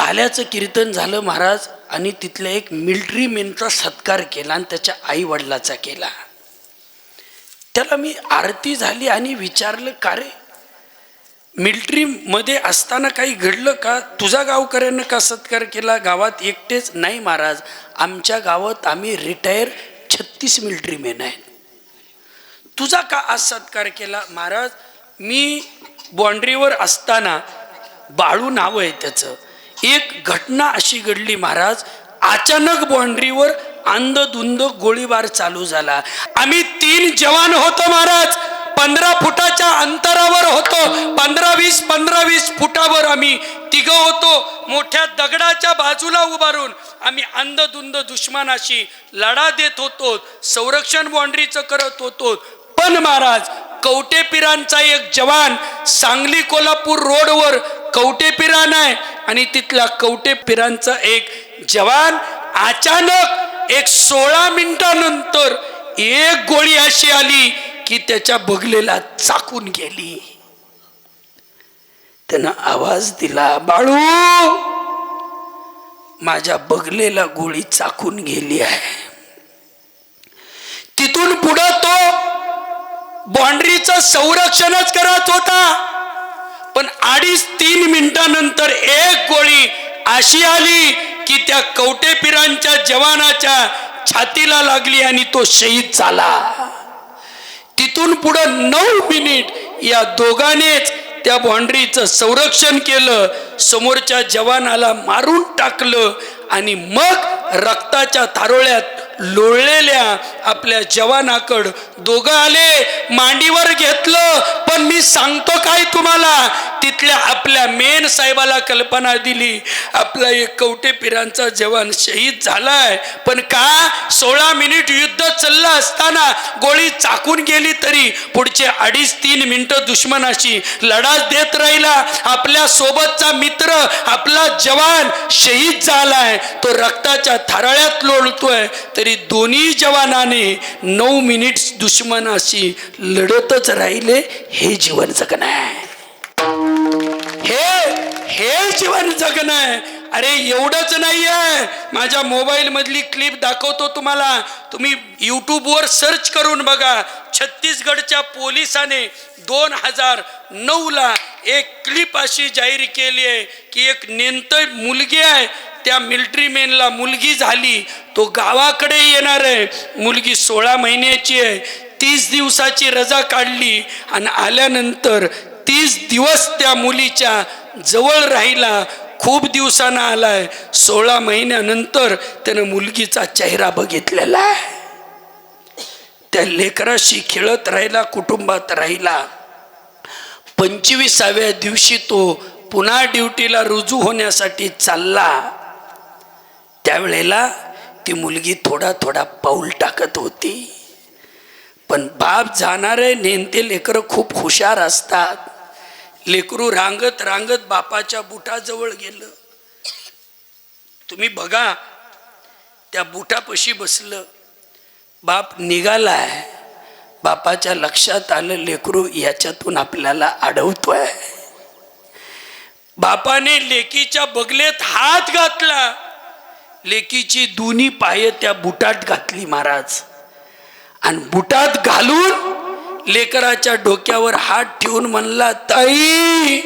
काल्याचं कीर्तन झालं महाराज आणि तिथल्या एक मिल्ट्री मेनचा सत्कार केला आणि त्याच्या आईवडिलाचा केला. त्याला मी आरती झाली आणि विचारलं का रे? मिल्ट्रीमध्ये असताना काही घडलं का? तुझा गावकऱ्यानं का सत्कार केला? गावात एकटेच? नाही महाराज आमच्या गावात आम्ही रिटायर छत्तीस मिल्ट्री मेन आहेत. तुझा का आज सत्कार केला? महाराज मी बाँड्रीवर असताना बाळू नाव आहे त्याचं. एक घटना अशी घडली महाराज अचानक बाँड्रीवर अंधधुंद गोळीबार चालू झाला. आम्ही तीन जवान होतो महाराज पंधरा फुटाच्या अंतरावर होतो. पंधरा वीस पंधरा वीस फुटावर आम्ही तिघं होतो मोठ्या दगडाच्या बाजूला उभारून आम्ही अंधधुंद दुश्मनाशी लढा देत होतो संरक्षण बाँड्रीचं करत होतो. पण महाराज कवटेपिरांचा एक जवान सांगली कोल्हापूर रोडवर कवटेपिरान आहे. आणि तिथला कवटेपिरांचा एक जवान अचानक एक सोळा मिनिटानंतर एक गोळी अशी आली की त्याच्या बगलेला चाकून गेली. त्यानं आवाज दिला बाळू माझ्या बगलेला गोळी चाकून गेली आहे. तिथून पुढं तो बाँड्रीचं संरक्षणच करत होता. पण अडीच तीन मिनिटानंतर एक गोळी अशी आली की त्या कवटेपिरांच्या जवानाच्या छातीला लागली आणि तो शहीद झाला. तिथून पुढं नऊ मिनिट या दोघांनीच त्या बाँड्रीचं संरक्षण केलं समोरच्या जवानाला मारून टाकलं आणि मग रक्ताच्या थारोळ्यात लोळलेल्या आपल्या जवानाकड दोघं आले मांडीवर घेतलं पण मी सांगतो काय तुम्हाला? तिथल्या आपल्या मेन साहेबाला कल्पना दिली. आपला एक कवटे पिरांचा जवान शहीद झालाय. पण का? सोळा मिनिट युद्ध चाललं असताना गोळी चाकून गेली तरी पुढचे अडीच तीन मिनिटं दुश्मनाशी लढाच देत राहिला. आपल्या सोबतचा मित्र आपला जवान शहीद झालाय. तो रक्ताच्या थाराळ्यात लोळतोय. तरी दोन्ही जवानाने नऊ मिनिट्स दुश्मनाशी लढतच राहिले. हे जीवन जगणं आहे. हे हे जीवन जगणं आहे. अरे एवढंच नाही आहे माझ्या मोबाईल मधली क्लिप दाखवतो तुम्हाला. तुम्ही यूट्यूबवर सर्च करून बघा. छत्तीसगडच्या पोलिसाने दोन हजार नऊला एक क्लिप अशी जाहीर केली आहे की एक नेंत मुलगी आहे. त्या मिलिटरी मेनला मुलगी झाली तो गावाकडे येणार आहे. मुलगी सोळा महिन्याची आहे. तीस दिवसाची रजा काढली आणि आल्यानंतर तीस दिवस त्या मुलीच्या जवळ राहिला. खूप दिवसानं आलाय. सोळा महिन्यानंतर त्यानं मुलगीचा चेहरा बघितलेला आहे. त्या लेकराशी खेळत राहिला कुटुंबात राहिला. पंचवीसाव्या दिवशी तो पुन्हा ड्युटीला रुजू होण्यासाठी चालला. त्यावेळेला ती मुलगी थोडा थोडा पाऊल टाकत होती. पण बाप जाणारे नेमते लेकरं खूप हुशार असतात. लेकरू रांगत रांगत बापाच्या बुटाजवळ गेलं. तुम्ही बघा त्या बुटापाशी बसलं. बाप निघालाय. बापाच्या लक्षात आलं लेकरू याच्यातून आपल्याला अडवतोय बापाने लेकीच्या बगलेत हात घातला. लेकीची दोन्ही पाय त्या बुटात घातली महाराज. आणि बुटात घालून लेकराच्या डोक्यावर हात ठेवून म्हणला ताई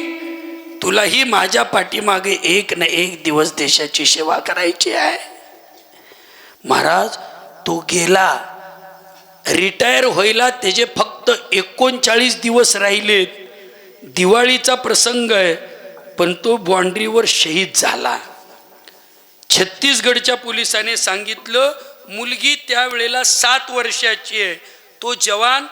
तुलाही माझ्या पाठीमागे एक ना एक दिवस देशाची सेवा करायची आहे. महाराज तो गेला. रिटायर व्हायला त्याचे फक्त एकोणचाळीस दिवस राहिलेत. दिवाळीचा प्रसंग आहे पण तो बाँड्रीवर शहीद झाला. छत्तीसगडच्या पोलिसाने सांगितलं मुलगी त्यावेळेला सात वर्षाची आहे. तो जवान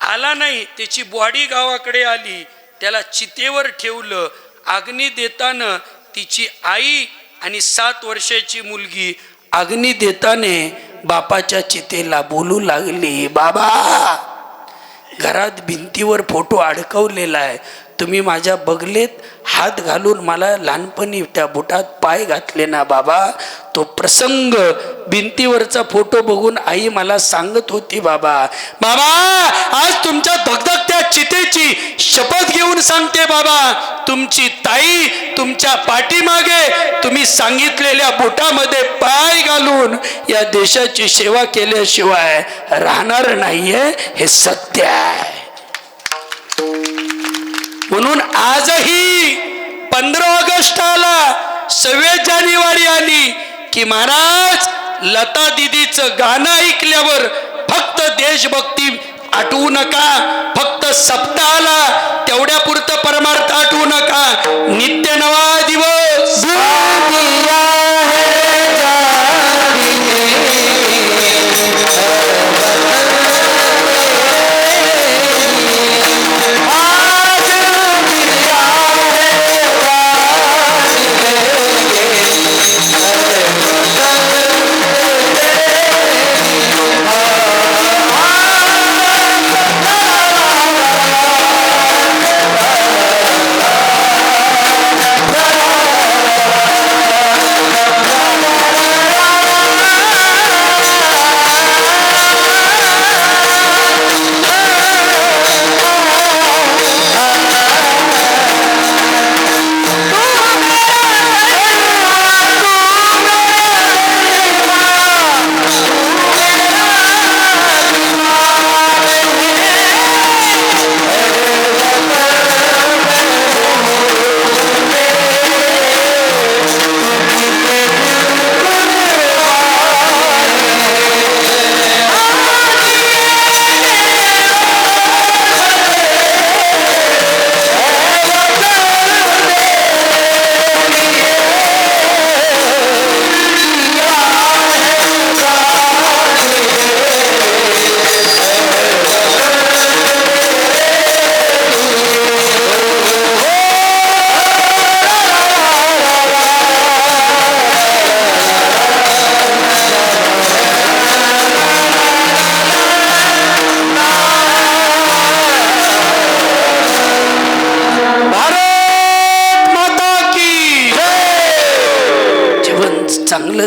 आला नाही त्याची बॉडी गावाकडे आली. त्याला चितेवर ठेवलं. अग्नी देताना तिची आई आणि सात वर्षाची मुलगी अग्नी देताने बापाच्या चितेला बोलू लागली बाबा घरात भिंतीवर फोटो अडकवलेला आहे. तुम्ही माझ्या बगलेत हात घालून मला लहानपणी त्या बुटात पाय घातले ना बाबा? तो प्रसंग. भिंतीवरचा फोटो बघून आई मला सांगत होती बाबा बाबा आज तुमच्या धगधगत्या चितेची शपथ घेऊन सांगते बाबा. तुमची ताई तुमच्या पाठीमागे तुम्ही सांगितलेल्या बोटामध्ये पाय घालून या देशाची सेवा केल्याशिवाय राहणार नाहीये हे सत्य आहे. म्हणून आजही पंधरा ऑगस्ट आला सव्वीस जानेवारी आली की महाराज लता दिदीचं गाणं ऐकल्यावर फक्त देशभक्ती आठवू नका फक्त सप्ताहाला तेवढ्या पुरतं परमार्थ आठवू नका. नित्य